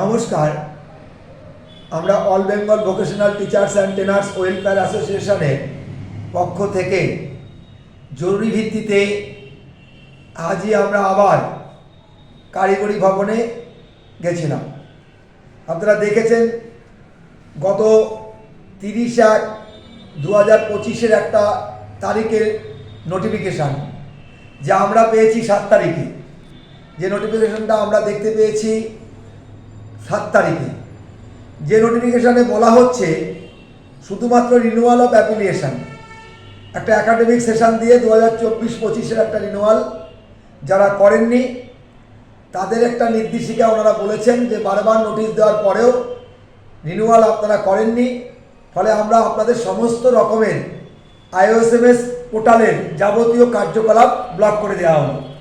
নমস্কার। আমরা all Bengal vocational teachers and trainers welfare অ্যাসোসিয়েশনের পক্ষ থেকে জরুরি ভিত্তিতে আজই আমরা আবার কারিগরি ভবনে গেছিলাম। আপনারা দেখেছেন, গত তিরিশ এক দু হাজার পঁচিশের একটা তারিখের নোটিফিকেশান যা আমরা পেয়েছি সাত তারিখে। যে নোটিফিকেশনটা আমরা দেখতে পেয়েছি সাত তারিখে। যে নোটিফিকেশানে বলা হচ্ছে, শুধুমাত্র রিনিউয়াল অফ অ্যাপ্লিকেশান একটা একাডেমিক সেশন দিয়ে দু হাজার চব্বিশ পঁচিশের একটা রিনিউয়াল যারা করেননি, তাদের একটা নির্দেশিকা ওনারা বলেছেন যে বারবার নোটিশ দেওয়ার পরেও রিনিউয়াল আপনারা করেননি। ফলে আমরা আপনাদের সমস্ত রকমের আইওএসএমএস পোর্টালের যাবতীয় কার্যকলাপ ব্লক করে দেওয়া হলো।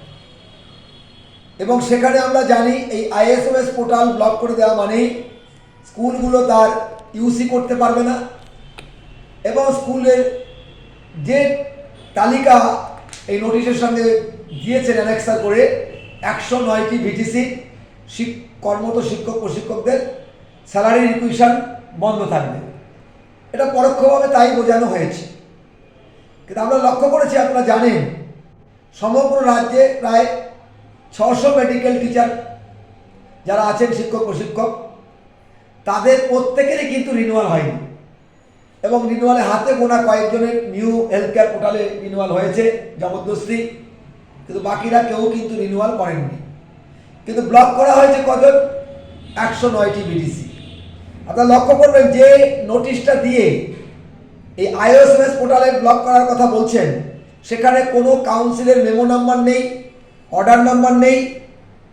এবং সেখানে আমরা জানি এই আইএসএমএস পোর্টাল ব্লক করে দেওয়া মানেই স্কুলগুলো তার ইউসি করতে পারবে না। এবং স্কুলের যে তালিকা এই নোটিশের সঙ্গে দিয়েছেন অ্যানেক্সার করে, একশো নয়টি ভিটিসি কর্মরত শিক্ষক, প্রশিক্ষকদের স্যালারি রিকুইশন বন্ধ থাকবে। এটা পরোক্ষভাবে তাই বোঝানো হয়েছে। কিন্তু আমরা লক্ষ্য করেছি, আপনারা জানেন, সমগ্র রাজ্যে প্রায় ছশো মেডিকেল টিচার যারা আছেন শিক্ষক, প্রশিক্ষক, তাদের প্রত্যেকেরই কিন্তু রিনিউয়াল হয়নি। এবং রিনিউয়ালে হাতে গোনা কয়েকজনের নিউ হেলথ কেয়ার পোর্টালে রিনিউয়াল হয়েছে জবরদস্তি। কিন্তু বাকিরা কেউ কিন্তু রিনিউয়াল করেননি। কিন্তু ব্লক করা হয়েছে কজন? একশো নয়টি বিডিসি আপনারা লক্ষ্য করবেন যে নোটিশটা দিয়ে এই আইওএসএমএস পোর্টালে ব্লক করার কথা বলছেন, সেখানে কোনো কাউন্সিলের মেমো নাম্বার নেই। অর্ডার নাম্বার নেই,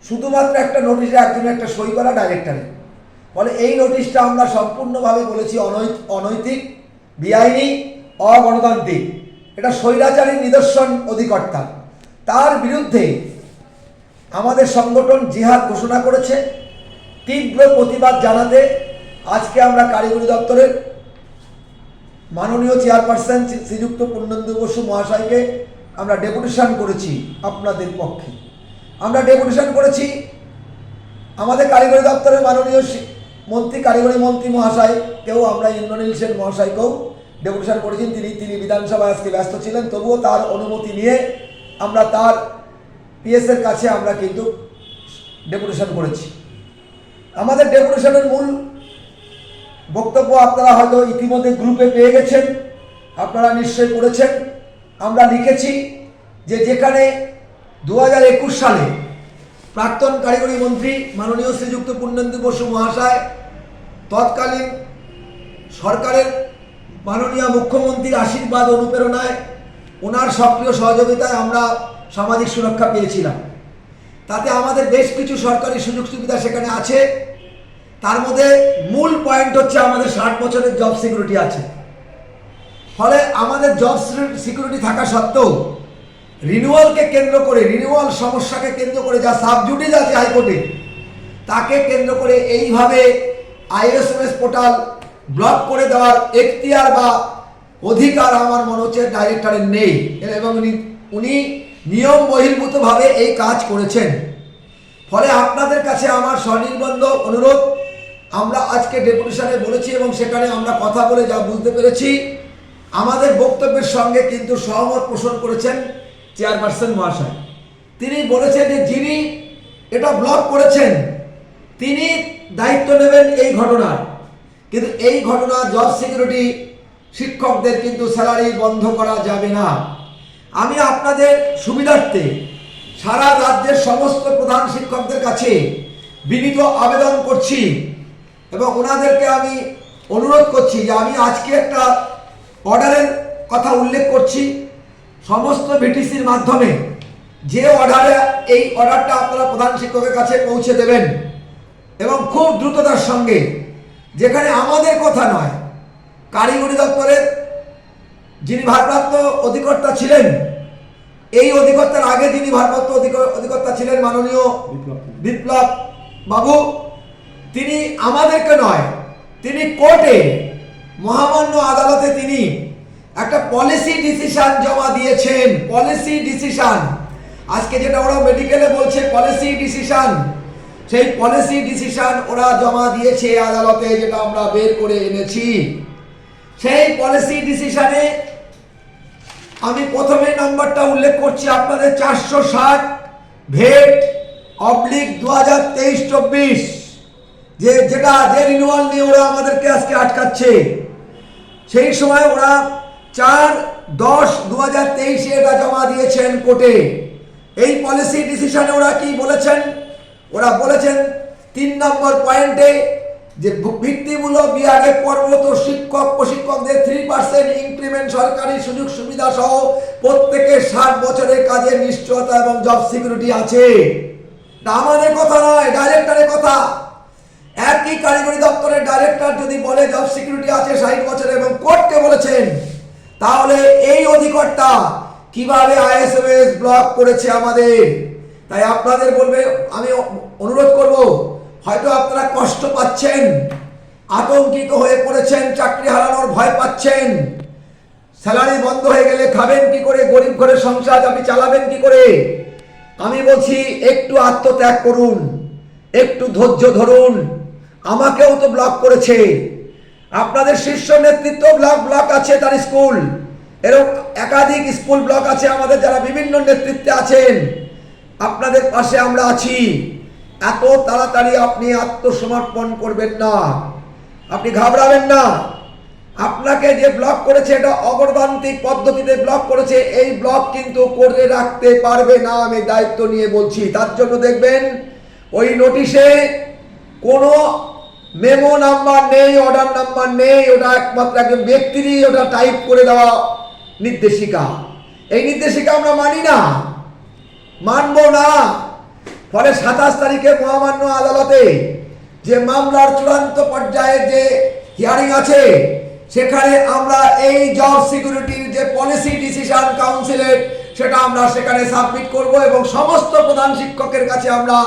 শুধুমাত্র একটা নোটিশে একজনের একটা সই করা ডাইরেক্টরে ফলে এই নোটিশটা আমরা সম্পূর্ণভাবে বলেছি অনৈত, অনৈতিক, বেআইনি, অগণতান্ত্রিক। এটা স্বৈরাচারী নিদর্শন অধিকর্তা। তার বিরুদ্ধে আমাদের সংগঠন জিহাদ ঘোষণা করেছে। তীব্র প্রতিবাদ জানাতে আজকে আমরা কারিগরি দপ্তরের মাননীয় চেয়ারপারসন শ্রীযুক্ত পূর্ণেন্দু বসু মহাশয়কে আমরা ডেপুটেশন করেছি আপনাদের পক্ষে। আমরা ডেপুটেশন করেছি আমাদের কারিগরি দপ্তরের মাননীয় মন্ত্রী, কারিগরি মন্ত্রী মহাশয়, কেউ আমরা ইন্দ্রনীল সেন মহাশয়কেও ডেপুটেশন করেছেন তিনি তিনি বিধানসভায় আজকে ব্যস্ত ছিলেন, তবুও তার অনুমতি নিয়ে আমরা তার পিএসের কাছে আমরা কিন্তু ডেপুটেশন করেছি। আমাদের ডেপুটেশনের মূল বক্তব্য আপনারা হয়তো ইতিমধ্যে গ্রুপে পেয়ে গেছেন, আপনারা নিশ্চয়ই পড়েছেন। আমরা লিখেছি যে যেখানে দু হাজার একুশ সালে প্রাক্তন কারিগরি মন্ত্রী মাননীয় শ্রীযুক্ত পূর্ণেন্দু বসু মহাশয় তৎকালীন সরকারের মাননীয় মুখ্যমন্ত্রীর আশীর্বাদ অনুপ্রেরণায় ওনার সক্রিয় সহযোগিতায় আমরা সামাজিক সুরক্ষা পেয়েছিলাম। তাতে আমাদের বেশ কিছু সরকারি সুযোগ সুবিধা সেখানে আছে। তার মধ্যে মূল পয়েন্ট হচ্ছে আমাদের ষাট বছরের জব সিকিউরিটি আছে। ফলে আমাদের জব সিকিউরিটি থাকা সত্ত্বেও রিনিউয়ালকে কেন্দ্র করে রিনিউয়াল সমস্যাকে কেন্দ্র করে যা সাবজুডিস আছে হাইকোর্টে, তাকে কেন্দ্র করে এইভাবে আইএসএমএস পোর্টাল ব্লক করে দেওয়ার এখতিয়ার বা অধিকার আমার মনে হচ্ছে ডাইরেক্টরের নেই। এবং উনি নিয়ম বহির্ভূতভাবে এই কাজ করেছেন। ফলে আপনাদের কাছে আমার স্বনির্বন্ধ অনুরোধ, আমরা আজকে ডেপুটেশনে বলেছি এবং সেখানে আমরা কথা বলে যা বুঝতে পেরেছি। আমাদের বক্তব্যের সঙ্গে কিন্তু সহমত পোষণ করেছেন চেয়ারপারসন মহাশয়। তিনি বলেছেন যে যিনি এটা ব্লক করেছেন, তিনি দায়িত্ব নেবেন এই ঘটনার। কিন্তু এই ঘটনা জব সিকিউরিটি শিক্ষকদের কিন্তু স্যালারি বন্ধ করা যাবে না। আমি আপনাদের সুবিধার্থে সারা রাজ্যের সমস্ত প্রধান শিক্ষকদের কাছে বিনীত আবেদন করছি এবং ওনাদেরকে আমি অনুরোধ করছি যে আমি আজকে একটা অর্ডারের কথা উল্লেখ করছি। সমস্ত বিটিসির মাধ্যমে যে অর্ডারে এই অর্ডারটা আপনারা প্রধান শিক্ষকের কাছে পৌঁছে দেবেন এবং খুব দ্রুততার সঙ্গে, যেখানে আমাদের কথা নয়, কারিগরি দপ্তরের যিনি ভারপ্রাপ্ত অধিকর্তা ছিলেন, এই অধিকর্তার আগে যিনি ভারপ্রাপ্ত অধিক- অধিকর্তা ছিলেন মাননীয় বিপ্লব বাবু, তিনি আমাদেরকে নয়, তিনি কোর্টে মহামান্য আদালতে তিনি একটা পলিসি ডিসিশন জমা দিয়েছেন পলিসি ডিসিশন আজকে যেটা ওরা মেডিকেলে বলছে পলিসি ডিসিশন সেই পলিসি ডিসিশন ওরা জমা দিয়েছে আদালতে, যেটা আমরা বের করে এনেছি। সেই পলিসি ডিসিশনে আমি প্রথমে নাম্বারটা উল্লেখ করছি, আপনাদের চারশো ষাট ভেট অবলিক দু হাজার তেইশ চব্বিশ, যে যেটা, যে রিনিউয়াল নিয়ে ওরা আমাদেরকে আজকে আটকাচ্ছে। সেই সময় ওরা চার দশ দু হাজার তেইশে এটা জমা দিয়েছেন কোর্টে। এই পলিসি ডিসিশনে ওরা কি বলেছেন? ওরা বলেছেন, তিন নম্বর পয়েন্টে যে ভিত্তিমূলক বিভাগে কর্মরত শিক্ষক, প্রশিক্ষকদের থ্রি পার্সেন্ট ইনক্রিমেন্ট সরকারি সুযোগ সুবিধা সহ প্রত্যেকের ষাট বছরের কাজের নিশ্চয়তা এবং জব সিকিউরিটি আছে। আমাদের কথা নয় ডাইরেক্টরের কথা। একই কারিগরি দপ্তরের ডাইরেক্টর যদি বলে জব সিকিউরিটি আছে ষাট বছর এবং কোর্টকে বলেছেন, তাহলে এই অধিকর্তা কীভাবে আইএসএমএস ব্লক করেছে আমাদের? তাই আপনাদের বলবে, আমি অনুরোধ করব, হয়তো আপনারা কষ্ট পাচ্ছেন, আতঙ্কিত হয়ে পড়েছেন, চাকরি হারানোর ভয় পাচ্ছেন, স্যালারি বন্ধ হয়ে গেলে খাবেন কি করে, গরিব ঘরের সংসার আপনি চালাবেন কি করে? আমি বলছি, একটু আত্মত্যাগ করুন, একটু ধৈর্য ধরুন আমাকেও তো ব্লক করেছে। আপনাদের শীর্ষ নেতৃত্ব ব্লক ব্লক আছে তার স্কুল এরকম একাধিক স্কুল ব্লক আছে আমাদের যারা বিভিন্ন নেতৃত্বে আছেন। আপনাদের পাশে আমরা আছি। এত তাড়াতাড়ি আপনি আত্মসমর্পণ করবেন না। আপনি ঘাবড়াবেন না। আপনাকে যে ব্লক করেছে এটা অগণতান্ত্রিক পদ্ধতিতে ব্লক করেছে, এই ব্লক কিন্তু করে রাখতে পারবে না আমি দায়িত্ব নিয়ে বলছি। তার জন্য দেখবেন ওই নোটিশে কোনো মেমো নাম্বার নেই অর্ডার নাম্বার নেই, ওটা একমাত্র একজন ব্যক্তিরই ওটা টাইপ করে দেওয়া নির্দেশিকা। এই নির্দেশিকা আমরা মানি না। মানব না। ফলে সাতাশ তারিখে মহামান্য আদালতে যে মামলার চূড়ান্ত পর্যায়ে যে হিয়ারিং আছে, সেখানে আমরা এই জব সিকিউরিটির যে পলিসি ডিসিশন কাউন্সিলের সেটা আমরা সেখানে সাবমিট করব এবং সমস্ত প্রধান শিক্ষকের কাছে আমরা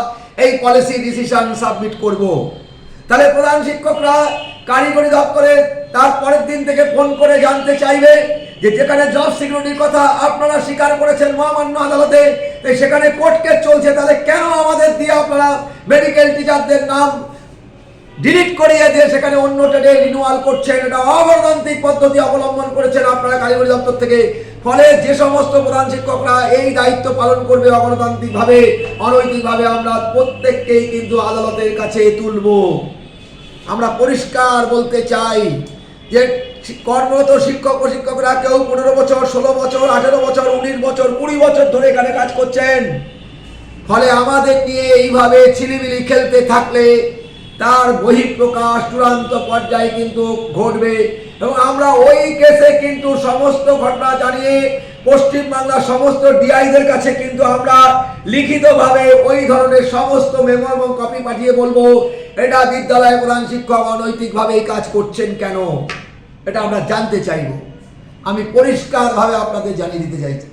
এই পলিসি ডিসিশন সাবমিট করব। তাহলে প্রধান শিক্ষকরা কারিগরি দপ্তরে তার পরের দিন থেকে ফোন করে জানতে চাইবে যে যেখানে জব সিকিউরিটির কথা আপনারা স্বীকার করেছেন মহামান্য আদালতে তাই সেখানে কোর্ট কেস চলছে, তাহলে কেন আমাদের দিয়ে আপনারা মেডিকেল টিচারদের নাম ডিলিট করিয়ে দিয়ে সেখানে অন্য ট্রেডে রিনিউয়াল করছেন? এটা অগণতান্ত্রিক পদ্ধতি অবলম্বন করেছেন আপনারা কারিগরি দপ্তর থেকে। ফলে যে সমস্ত প্রধান শিক্ষকরা এই দায়িত্ব পালন করবে অগণতান্ত্রিকভাবে, অনৈতিকভাবে আমরা প্রত্যেককেই কিন্তু আদালতের কাছে তুলব। আমরা পরিষ্কার বলতে চাই যে কর্মরত শিক্ষক প্রশিক্ষকরা কেউ পনেরো বছর, ষোলো বছর, আঠেরো বছর, উনিশ বছর, কুড়ি বছর ধরে এখানে কাজ করছেন। ফলে আমাদের নিয়ে এইভাবে ছিলিমিলি খেলতে থাকলে তার বহিঃপ্রকাশ চূড়ান্ত পর্যায়ে কিন্তু ঘটবে। এবং আমরা ওই কেসে কিন্তু সমস্ত ঘটনা জানিয়ে পশ্চিমবাংলার সমস্ত ডিআইদের কাছে কিন্তু আমরা লিখিতভাবে ওই ধরনের সমস্ত মেমো এবং কপি পাঠিয়ে বলব, এটা বিদ্যালয় প্রধান শিক্ষক অনৈতিকভাবে এই কাজ করছেন কেন? এটা আমরা জানতে চাইব। আমি পরিষ্কারভাবে আপনাদের জানিয়ে দিতে চাইছি।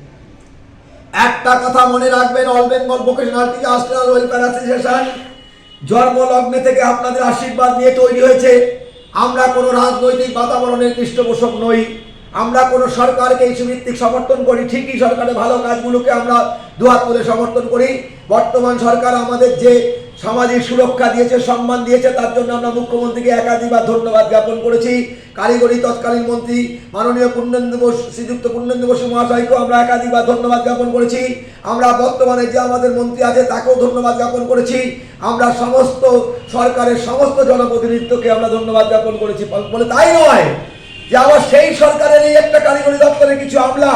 একটা কথা মনে রাখবেন all Bengal vocational teachers welfare association জন্মলগ্নে থেকে আপনাদের আশীর্বাদ নিয়ে তৈরি হয়েছে। আমরা কোনো রাজনৈতিক বাতাবরণের পৃষ্ঠপোষক নই। আমরা কোনো সরকারকে ইস্যুভিত্তিক সমর্থন করি। ঠিকই সরকারের ভালো কাজগুলোকে আমরা দুহাত করে সমর্থন করি। বর্তমান সরকার আমাদের যে সামাজিক সুরক্ষা দিয়েছে, সম্মান দিয়েছে, তার জন্য আমরা মুখ্যমন্ত্রীকে একাধিকবার ধন্যবাদ জ্ঞাপন করেছি। কারিগরি তৎকালীন মন্ত্রী মাননীয় পূর্ণেন্দু বসু, শ্রীযুক্ত পূর্ণেন্দু বসু মহাশয়কেও আমরা একাধিকবার ধন্যবাদ জ্ঞাপন করেছি। আমরা বর্তমানে যে আমাদের মন্ত্রী আছে, তাকেও ধন্যবাদ জ্ঞাপন করেছি। আমরা সমস্ত সরকারের সমস্ত জনপ্রতিনিধিত্বকে আমরা ধন্যবাদ জ্ঞাপন করেছি। বলে তাই নয় যে আবার সেই সরকারের এই একটা কারিগরি দপ্তরে কিছু আমলা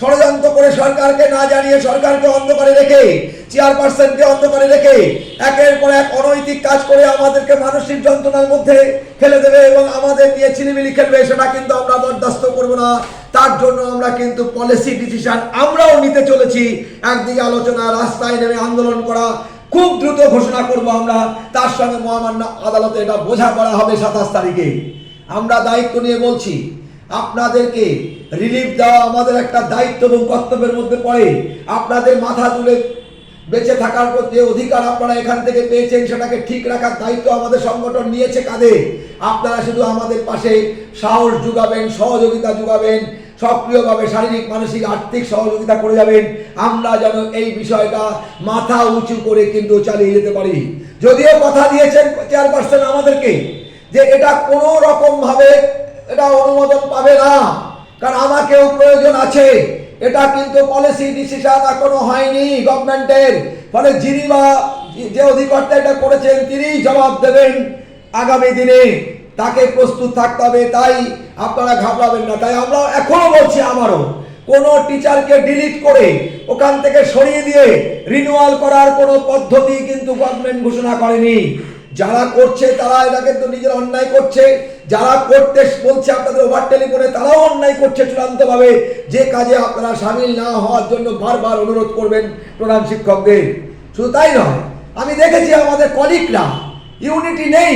ষড়যন্ত্র করে সরকারকে না জানিয়ে সরকারকে অন্ধকারে রেখে চেয়ারপারসনকে অন্ধকারে রেখে, একের পর এক অনৈতিক কাজ করে আমাদেরকে মানসিক যন্ত্রণার মধ্যে ফেলে দেবে এবং আমাদের নিয়ে ছিলিমিলি খেলবে, সেটা কিন্তু আমরা বরদাস্ত করব না। তার জন্য আমরা কিন্তু পলিসি ডিসিশন আমরাও নিতে চলেছি। একদিকে আলোচনা, রাস্তায় নেমে আন্দোলন করা, খুব দ্রুত ঘোষণা করব আমরা। তার সঙ্গে মহামান্য আদালতে এটা বোঝা করা হবে সাতাশ তারিখে। আমরা দায়িত্ব নিয়ে বলছি আপনাদেরকে রিলিফ দেওয়া আমাদের একটা দায়িত্ব এবং কর্তব্যের মধ্যে পড়ে। আপনাদের মাথা তুলে বেঁচে থাকার যে অধিকার আপনারা এখান থেকে পেয়েছেন, সেটাকে ঠিক রাখার দায়িত্ব আমাদের সংগঠন নিয়েছে কাঁধে। আপনারা শুধু আমাদের পাশে সাহস যোগাবেন, সহযোগিতা যোগাবেন, সক্রিয়ভাবে শারীরিক, মানসিক, আর্থিক সহযোগিতা করে যাবেন। আমরা যেন এই বিষয়টা মাথা উঁচু করে কিন্তু চালিয়ে যেতে পারি। যদিও কথা দিয়েছেন চেয়ারপারসন আমাদেরকে যে এটা কোনো রকম ভাবে এটা অনুমোদন পাবে না। কারণ আমাকেও প্রয়োজন আছে। এটা কিন্তু পলিসি ডিসিশন এখনও হয়নি গভর্নমেন্টের ফলে যিনি বা যে অধিকর্তা এটা করেছেন, তিনি জবাব দেবেন আগামী দিনে। তাকে প্রস্তুত থাকতে হবে, তাই আপনারা ঘাবড়াবেন না। তাই আমরা এখনও বলছি আমারও, কোনো টিচারকে ডিলিট করে ওখান থেকে সরিয়ে দিয়ে রিনিউয়াল করার কোনো পদ্ধতি কিন্তু গভর্নমেন্ট ঘোষণা করেনি। যারা করছে তারা এটাকে তো নিজের অন্যায় করছে। যারা করতে বলছে আপনাদের ওভার টেলিফোনে তারাও অন্যায় করছে চূড়ান্তভাবে। যে কাজে আপনারা সামিল না হওয়ার জন্য বারবার অনুরোধ করবেন প্রধান শিক্ষকদের। শুধু তাই নয়, আমি দেখেছি আমাদের কলিগরা ইউনিটি নেই।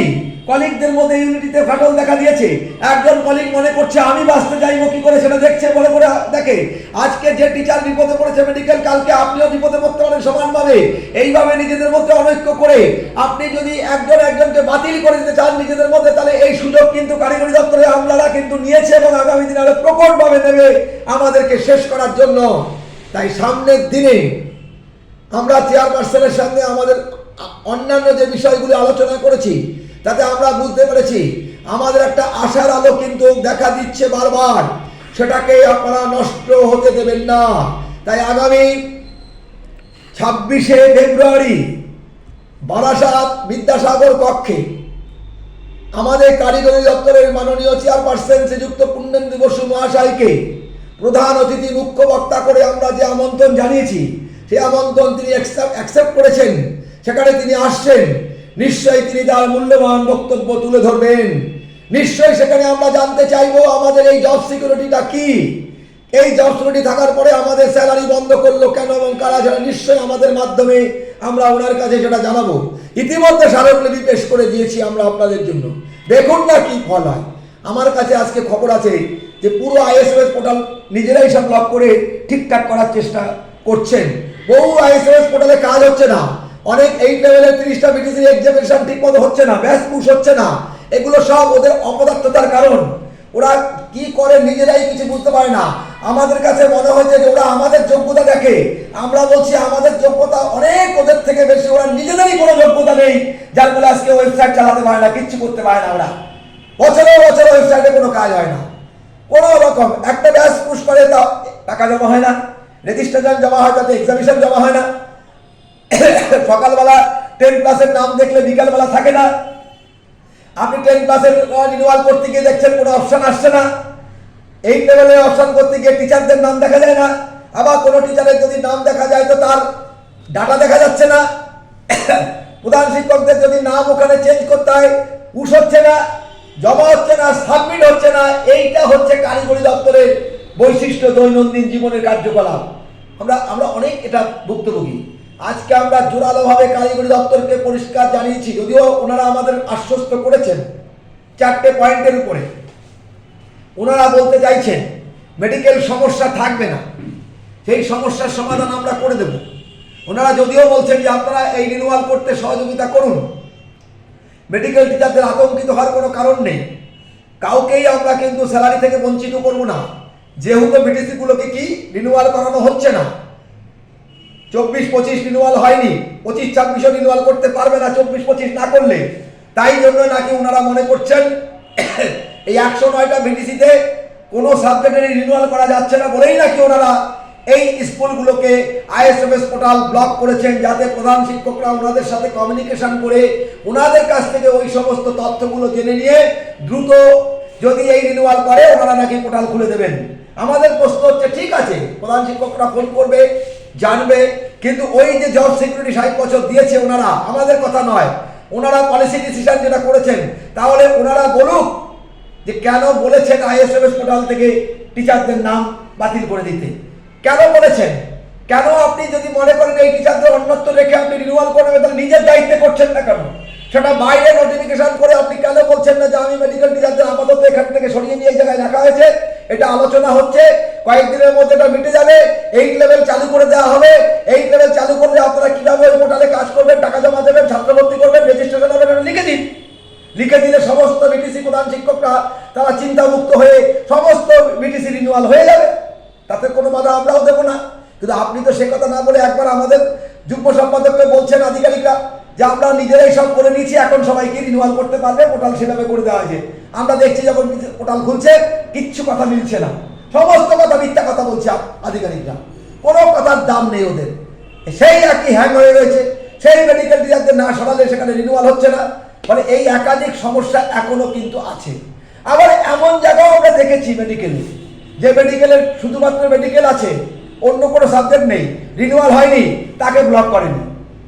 কলিগদের মধ্যে ইউনিটিতে ফাটল দেখা দিয়েছে। একজন কলিগ মনে করছে, আমি বাঁচতে যাইবো, কি করে? সেটা দেখছে, বলে করে দেখে, আজকে যে টিচার বিপদে পড়েছে মেডিকেল কালকে আপনিও বিপদে পড়তে পারেন সমানভাবে। এইভাবে নিজেদের মধ্যে অনৈক্য করে আপনি যদি একজন একজনকে বাতিল করে দিতে চান নিজেদের মধ্যে, তাহলে এই সুযোগ কিন্তু কারিগরি দপ্তরে আমলারা কিন্তু নিয়েছে এবং আগামী দিনে আরও প্রকটভাবে নেবে আমাদেরকে শেষ করার জন্য। তাই সামনের দিনে আমরা চেয়ারপারসনের সঙ্গে আমাদের অন্যান্য যে বিষয়গুলি আলোচনা করেছি তাতে আমরা বুঝতে পেরেছি, আমাদের একটা আশার আলো কিন্তু দেখা দিচ্ছে বারবার। সেটাকে আপনারা নষ্ট হতে দেবেন না। তাই আগামী ছাব্বিশে ফেব্রুয়ারি বারাসাত বিদ্যাসাগর কক্ষে আমাদের কারিগরি দপ্তরের মাননীয় চেয়ারপারসন শ্রীযুক্ত পুণ্যেন্দু বসু মহাশয়কে প্রধান অতিথি মুখ্য বক্তা করে আমরা যে আমন্ত্রণ জানিয়েছি, সেই আমন্ত্রণ তিনি অ্যাকসেপ্ট করেছেন। সেখানে তিনি আসছেন। নিশ্চয়ই তিনি তার মূল্যবান বক্তব্য তুলে ধরবেন। নিশ্চয়ই সেখানে আমরা জানতে চাইব আমাদের এই জব সিকিউরিটিটা কি? এই জব সিকিউরিটি থাকার পরে আমাদের স্যালারি বন্ধ করল কেন এবং কারা সেটা নিশ্চয়ই আমাদের মাধ্যমে আমরা ওনার কাছে সেটা জানাব। ইতিমধ্যে স্মারকলিপি পেশ করে দিয়েছি আমরা আপনাদের জন্য। দেখুন না কি ফল হয়। আমার কাছে আজকে খবর আছে যে পুরো আইএসএস পোর্টাল নিজেরাই সব লক করে ঠিকঠাক করার চেষ্টা করছেন। বহু আইএসএস পোর্টালে কাজ হচ্ছে না। অনেক এইট লেভেলের তিরিশটা বিটিসি এক্সামিনেশন ঠিক মতো হচ্ছে না, ব্যাস পুশ হচ্ছে না। এগুলো সব ওদের অপদার্থতার কারণ। ওরা কি করে নিজেরাই কিছু বুঝতে পারে না। আমাদের কাছে মনে হয়েছে যে ওরা আমাদের যোগ্যতা দেখে। আমরা বলছি আমাদের যোগ্যতা অনেক ওদের থেকে বেশি, ওরা নিজেদেরই কোনো যোগ্যতা নেই, যার ফলে আজকে ওয়েবসাইট চালাতে পারে না, কিচ্ছু করতে পারে না ওরা। বছরে বছরে ওয়েবসাইটে কোনো কাজ হয় না। কোনো রকম, একটা ব্যাস পুশ করে তা টাকা জমা হয় না রেজিস্ট্রেশন জমা হয়, তাতে এক্সামিশন জমা হয় না। সকালবেলা টেন ক্লাসের নাম দেখলে বিকালবেলা থাকে না। আপনি টেন ক্লাসের রিনিউয়াল করতে গিয়ে দেখছেন কোনো অপশান আসছে না। এইট লেভেলে অপশান করতে গিয়ে টিচারদের নাম দেখা যায় না। আবার কোনো টিচারের যদি নাম দেখা যায় তো তার ডাটা দেখা যাচ্ছে না। প্রধান শিক্ষকদের যদি নাম ওখানে চেঞ্জ করতে হয় পুশ হচ্ছে না, জমা হচ্ছে না সাবমিট হচ্ছে না, এইটা হচ্ছে কারিগরি দপ্তরের বৈশিষ্ট্য দৈনন্দিন জীবনের কার্যকলাপ। আমরা আমরা অনেক এটা ভুক্তভোগী। আজকে আমরা জোরালোভাবে কারিগরি দপ্তরকে পরিষ্কার জানিয়েছি, যদিও ওনারা আমাদের আশ্বস্ত করেছেন চারটে পয়েন্টের উপরে। ওনারা বলতে চাইছেন, মেডিকেল সমস্যা থাকবে না, সেই সমস্যার সমাধান আমরা করে দেব। ওনারা যদিও বলছেন যে আপনারা এই রিনিউয়াল করতে সহযোগিতা করুন। মেডিকেল টিচারদের আতঙ্কিত হওয়ার কোনো কারণ নেই। কাউকেই আমরা কিন্তু স্যালারি থেকে বঞ্চিত করব না। যেহেতু বিটিসিগুলোকে কি রিনিউয়াল করানো হচ্ছে না চব্বিশ পঁচিশ রিনিউয়াল হয়নি, পঁচিশ ছাব্বিশও রিনিউয়াল করতে পারবে না চব্বিশ পঁচিশ না করলে। তাই জন্য নাকি ওনারা মনে করছেন, এই একশো নয়টা ভিটিসিতে কোনো সাবজেক্টেরই রিনুয়াল করা যাচ্ছে না বলেই নাকি ওনারা এই স্কুলগুলোকে আইএসএমএস পোর্টাল ব্লক করেছেন, যাতে প্রধান শিক্ষকরা ওনাদের সাথে কমিউনিকেশন করে ওনাদের কাছ থেকে ওই সমস্ত তথ্যগুলো জেনে নিয়ে দ্রুত যদি এই রিনিউয়াল করে, ওনারা নাকি পোর্টাল খুলে দেবেন। আমাদের প্রশ্ন হচ্ছে, ঠিক আছে, প্রধান শিক্ষকরা ফোন করবে জানবে, কিন্তু ওই যে জব সিকিউরিটি ষাট বছর দিয়েছে ওনারা, আমাদের কথা নয়। ওনারা পলিসি ডিসিশন যেটা করেছেন, তাহলে ওনারা বলুক যে কেন বলেছেন আইএসএমএস পোর্টাল থেকে টিচারদের নাম বাতিল করে দিতে। কেন বলেছেন? কেন আপনি যদি মনে করেন এই টিচারদের অন্যত্র রেখে আপনি রিনিউয়াল করবেন, তাহলে নিজের দায়িত্বে করছেন না কেন? সেটা বাইরে নোটিফিকেশন করে আপনি কেন বলছেন না যে আমি মেডিকেল টিচারদের আপাতত এখান থেকে সরিয়ে নিয়ে জায়গায় রাখা হয়েছে? এটা আলোচনা হচ্ছে, কয়েকদিনের মধ্যে এটা মিটে যাবে এইট লেভেল চালু করে দেওয়া হবে এইট লেভেল চালু করলে আপনারা কীভাবে ওই পোর্টালে কাজ করবেন, টাকা জমা দেবেন, ছাত্র ভর্তি করবেন রেজিস্ট্রেশন হবেন লিখে দিন। লিখে দিলে সমস্ত বিটিসি প্রধান শিক্ষকরা তারা চিন্তামুক্ত হয়ে সমস্ত বিটিসি রিনিউয়াল হয়ে যাবে। তাতে কোনো বাধা আমরাও দেবো না। কিন্তু আপনি তো সে কথা না বলে একবার আমাদের যুগ্ম সম্পাদককে বলছেন আধিকারিকরা যে আমরা নিজেরাই সব করে নিয়েছি, এখন সবাইকে রিনিউয়াল করতে পারবে পোর্টাল সেভাবে করে দেওয়া হয়েছে। আমরা দেখছি যখন পোর্টাল খুলছে, কিচ্ছু কথা মিলছে না। সমস্ত কথা মিথ্যা কথা বলছে আধিকারিকরা। কোনো কথার দাম নেই ওদের। সেই একই হ্যাং হয়ে রয়েছে। সেই মেডিকেল টিচারদের না সরালে সেখানে রিনিউয়াল হচ্ছে না। মানে এই একাধিক সমস্যা এখনও কিন্তু আছে। আবার এমন জায়গাও আমরা দেখেছি মেডিকেলে যে মেডিকেলের শুধুমাত্র মেডিকেল আছে, অন্য কোনো সাবজেক্ট নেই। রিনিউয়াল হয়নি, তাকে ব্লক করেনি।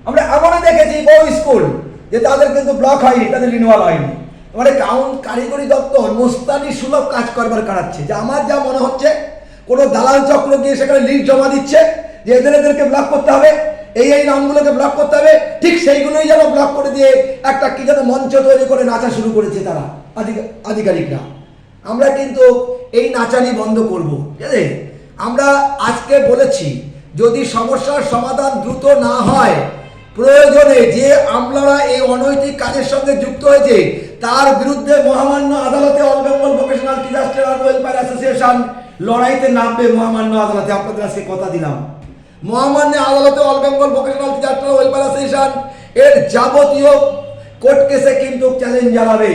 আমরা এমনও দেখেছি বহু স্কুল যে তাদের কিন্তু ব্লক হয়নি, তাদের রিনিউয়াল হয়নি। মানে কাউন্ট কারিগরি দপ্তর মোস্তানি সুলভ কাজ করবার কাটাচ্ছে যে আমার যা মনে হচ্ছে, কোনো দালাল চক্র গিয়ে সেখানে লিস্ট জমা দিচ্ছে যে এদের এদেরকে ব্লক করতে হবে, এই এই নামগুলোকে ব্লক করতে হবে, ঠিক সেইগুলোই যেন ব্লক করে দিয়ে একটা কি যেন মঞ্চ তৈরি করে নাচা শুরু করেছে তারা, আধিকা- আধিকারিকরা। আমরা কিন্তু এই নাচানি বন্ধ করব। আছে? আমরা আজকে বলেছি, যদি সমস্যার সমাধান দ্রুত না হয় প্রয়োজনে যে আমলারা এই অনৈতিক কাজের সঙ্গে যুক্ত হয়েছে, তার বিরুদ্ধে মহামান্য আদালতে all Bengal vocational teachers and welfare association লড়াইতে নামবে মহামান্য আদালতে। আপনাদের আজকে কথা দিলাম। মহামান্য আদালতে all Bengal vocational and welfare association এর যাবতীয় কোর্ট কেসে কিন্তু চ্যালেঞ্জ জানাবে।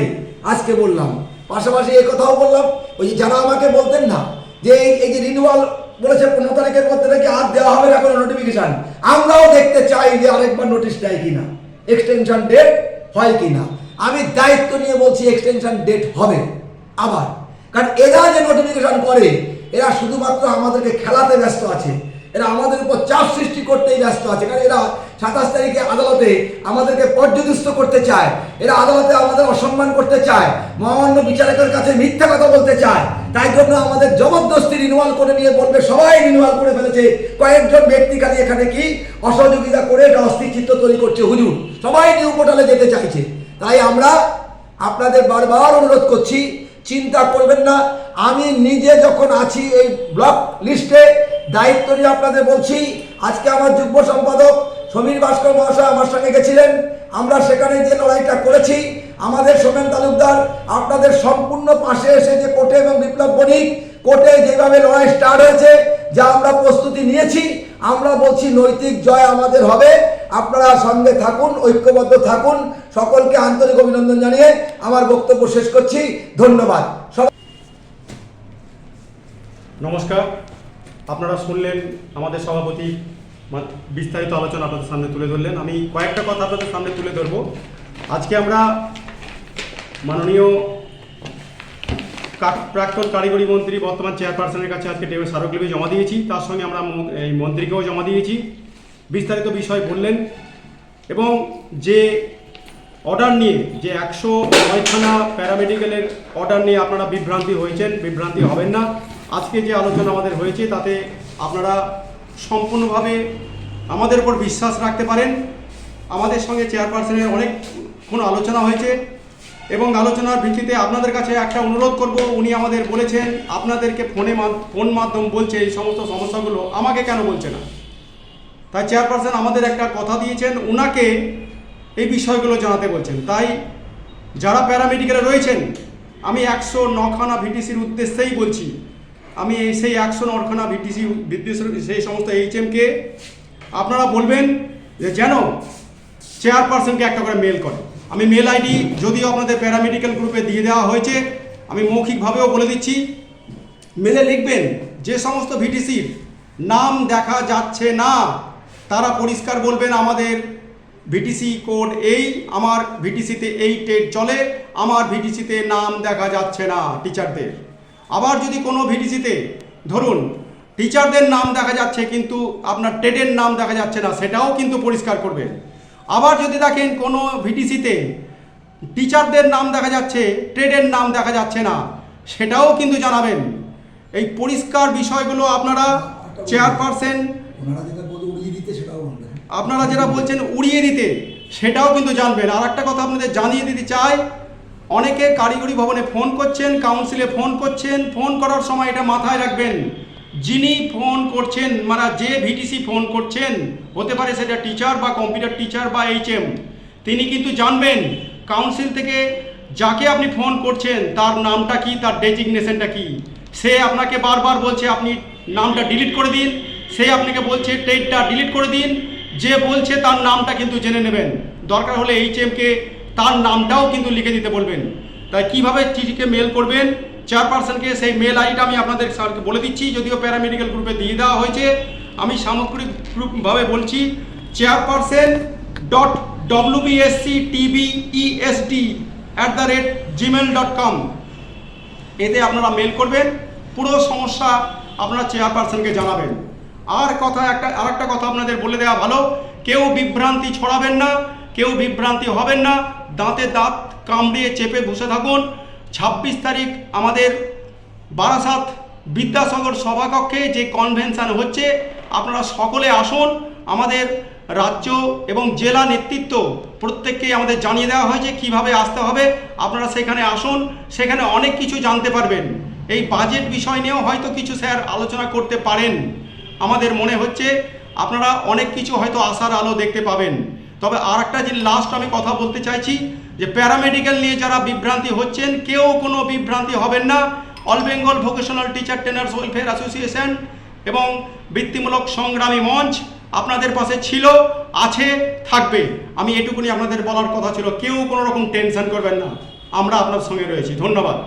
আজকে বললাম। পাশাপাশি এই কথাও বললাম, ওই যারা আমাকে বলতেন না, যে এই যে রিনিউয়াল বলেছে পনেরো তারিখের মধ্যে নাকি আর দেওয়া হবে না কোনো নোটিফিকেশন আমরাও দেখতে চাই যে আরেকবার নোটিশ দেয় কিনা। এক্সটেনশন ডেট হয় কিনা। আমি দায়িত্ব নিয়ে বলছি এক্সটেনশন ডেট হবে। আবার। কারণ এরা যে নোটিফিকেশন করে, এরা শুধুমাত্র আমাদেরকে খেলাতে ব্যস্ত আছে। এরা আমাদের উপর চাপ সৃষ্টি করতেই ব্যস্ত আছে। কারণ এরা সাতাশ তারিখে আদালতে আমাদেরকে পর্যদুস্ত করতে চায়। এরা আদালতে আমাদের অসম্মান করতে চায়। মহামান্য বিচারকের কাছে মিথ্যা কথা বলতে চায়। তাই জন্য আমাদের জবরদস্তি রিনিউয়াল করে নিয়ে বলবে, সবাই রিনিউয়াল করে ফেলেছে। কয়েকজন ব্যক্তি খালি এখানে কি অসহযোগিতা করে এটা অস্থির চিত্র তৈরি করছে। হুজুর, সবাই নিউ পোর্টালে যেতে চাইছে। তাই আমরা আপনাদের বারবার অনুরোধ করছি, চিন্তা করবেন না। আমি নিজে যখন আছি এই ব্লক লিস্টে দায়িত্ব নিয়ে আপনাদের বলছি, আজকে আমার যুগ্ম সম্পাদক সমীর ভাস্কর মহাশয় আমার সঙ্গে গেছিলেন। আমরা সেখানে যে লড়াইটা করেছি, আমাদের সোমেন তালুকদার, আপনাদের সম্পূর্ণ পাশে এসে যে কোর্টে এবং বিপ্লব বণিক কোর্টে যেভাবে লড়াই স্টার্ট হয়েছে, যা আমরা প্রস্তুতি নিয়েছি, আমরা বলছি নৈতিক জয় আমাদের হবে। আপনারা সঙ্গে থাকুন, ঐক্যবদ্ধ থাকুন। সকলকে আন্তরিক অভিনন্দন জানিয়ে আমার বক্তব্য শেষ করছি। ধন্যবাদ। নমস্কার। আপনারা শুনলেন আমাদের সভাপতি বিস্তারিত আলোচনা আপনাদের সামনে তুলে ধরলেন। আমি কয়েকটা কথা আপনাদের সামনে তুলে ধরবো। আজকে আমরা মাননীয় প্রাক্তন কারিগরি মন্ত্রী, বর্তমান চেয়ারপারসনের কাছে আজকে টেবিল স্মারকলিপি জমা দিয়েছি। তার সঙ্গে আমরা এই মন্ত্রীকেও জমা দিয়েছি। বিস্তারিত বিষয় বললেন এবং যে অর্ডার নিয়ে, যে একশো নয়খানা প্যারামেডিক্যালের অর্ডার নিয়ে আপনারা বিভ্রান্তি হয়েছেন, বিভ্রান্তি হবেন না। আজকে যে আলোচনা আমাদের হয়েছে, তাতে আপনারা সম্পূর্ণভাবে আমাদের উপর বিশ্বাস রাখতে পারেন। আমাদের সঙ্গে চেয়ারপারসনের অনেকক্ষণ আলোচনা হয়েছে এবং আলোচনার ভিত্তিতে আপনাদের কাছে একটা অনুরোধ করব, উনি আমাদের বলেছেন, আপনাদেরকে ফোনে ফোন মাধ্যম বলছে এই সমস্ত সমস্যাগুলো, আমাকে কেন বলছে না? তাই চেয়ারপারসন আমাদের একটা কথা দিয়েছেন ওনাকে এই বিষয়গুলো জানাতে বলছেন। তাই যারা প্যারামেডিক্যালে রয়েছেন, আমি একশো নখানা ভিটিসির উদ্দেশ্যেই বলছি, আমি সেই একশো নখানা ভিটিসি সেই সমস্ত এইচএমকে আপনারা বলবেন যে, যেন চেয়ারপারসনকে একটা করে মেল করে। আমি মেল আইডি যদিও আপনাদের প্যারামেডিক্যাল গ্রুপে দিয়ে দেওয়া হয়েছে, আমি মৌখিকভাবেও বলে দিচ্ছি। মেলে লিখবেন, যে সমস্ত ভিটিসির নাম দেখা যাচ্ছে না, তারা পরিষ্কার বলবেন আমাদের ভিটিসি কোড এই, আমার ভিটিসিতে এই টেট চলে, আমার ভিটিসিতে নাম দেখা যাচ্ছে না টিচারদের। আবার যদি কোনো ভিটিসিতে ধরুন টিচারদের নাম দেখা যাচ্ছে কিন্তু আপনার টেটের নাম দেখা যাচ্ছে না সেটাও কিন্তু পরিষ্কার করবেন আবার যদি দেখেন কোনো ভিটিসিতে টিচারদের নাম দেখা যাচ্ছে ট্রেডের নাম দেখা যাচ্ছে না সেটাও কিন্তু জানাবেন। এই পরিষ্কার বিষয়গুলো আপনারা চেয়ারপারসন আপনারা যেটা বলছেন উড়িয়ে দিতে সেটাও কিন্তু জানবেন। আর একটা কথা আপনাদের জানিয়ে দিতে চাই অনেকে কারিগরি ভবনে ফোন করছেন কাউন্সিলে ফোন করছেন ফোন করার সময় এটা মাথায় রাখবেন। যিনি ফোন করছেন মানে যে ভিটিসি ফোন করছেন, হতে পারে সেটা টিচার বা কম্পিউটার টিচার বা এইচএম তিনি কিন্তু জানবেন। কাউন্সিল থেকে যাকে আপনি ফোন করছেন, তার নামটা কি, তার ডেজিগনেশনটা কি? সে আপনাকে বারবার বলছে, আপনি নামটা ডিলিট করে দিন। সে আপনাকে বলছে টেটটা ডিলিট করে দিন। যে বলছে, তার নামটা কিন্তু জেনে নেবেন। দরকার হলে এইচ এমকে তার নামটাও কিন্তু লিখে দিতে বলবেন। তাই কীভাবে চিঠিকে মেল করবেন? চেয়ারপারসনকে সেই মেল আইডিটা আমি আপনাদের স্যারকে বলে দিচ্ছি, যদিও প্যারামেডিক্যাল গ্রুপে দিয়ে দেওয়া হয়েছে। আমি সামগ্রিক সামগ্রিকভাবে বলছি chairperson dot WBSC TV ESD at the rate gmail dot com এতে আপনারা মেল করবেন, পুরো সমস্যা আপনারা চেয়ারপারসনকে জানাবেন। আর কথা একটা আর একটা কথা আপনাদের বলে দেওয়া ভালো, কেউ বিভ্রান্তি ছড়াবেন না, কেউ বিভ্রান্তি হবেন না, দাঁতে দাঁত কামড়িয়ে চেপে বসে থাকুন ছাব্বিশ তারিখ আমাদের বারাসাত বিদ্যাসাগর সভাকক্ষে যে কনভেনশন হচ্ছে, আপনারা সকলে আসুন। আমাদের রাজ্য এবং জেলা নেতৃত্ব প্রত্যেককেই আমাদের জানিয়ে দেওয়া হয়েছে কীভাবে আসতে হবে। আপনারা সেখানে আসুন, সেখানে অনেক কিছু জানতে পারবেন। এই বাজেট বিষয় নিয়েও হয়তো কিছু স্যার আলোচনা করতে পারেন। আমাদের মনে হচ্ছে আপনারা অনেক কিছু হয়তো আসার আলো দেখতে পাবেন। তবে আর একটা যে লাস্ট আমি কথা বলতে চাইছি যে প্যারামেডিক্যাল নিয়ে যারা বিভ্রান্তি হচ্ছেন, কেউ কোনো বিভ্রান্তি হবেন না। All Bengal vocational teacher trainers welfare association এবং বৃত্তিমূলক সংগ্রামী মঞ্চ আপনাদের পাশে ছিল, আছে, থাকবে। আমি এটুকুনি আপনাদের বলার কথা ছিল, কেউ কোনো রকম টেনশন করবেন না। আমরা আপনার সঙ্গে রয়েছি। ধন্যবাদ।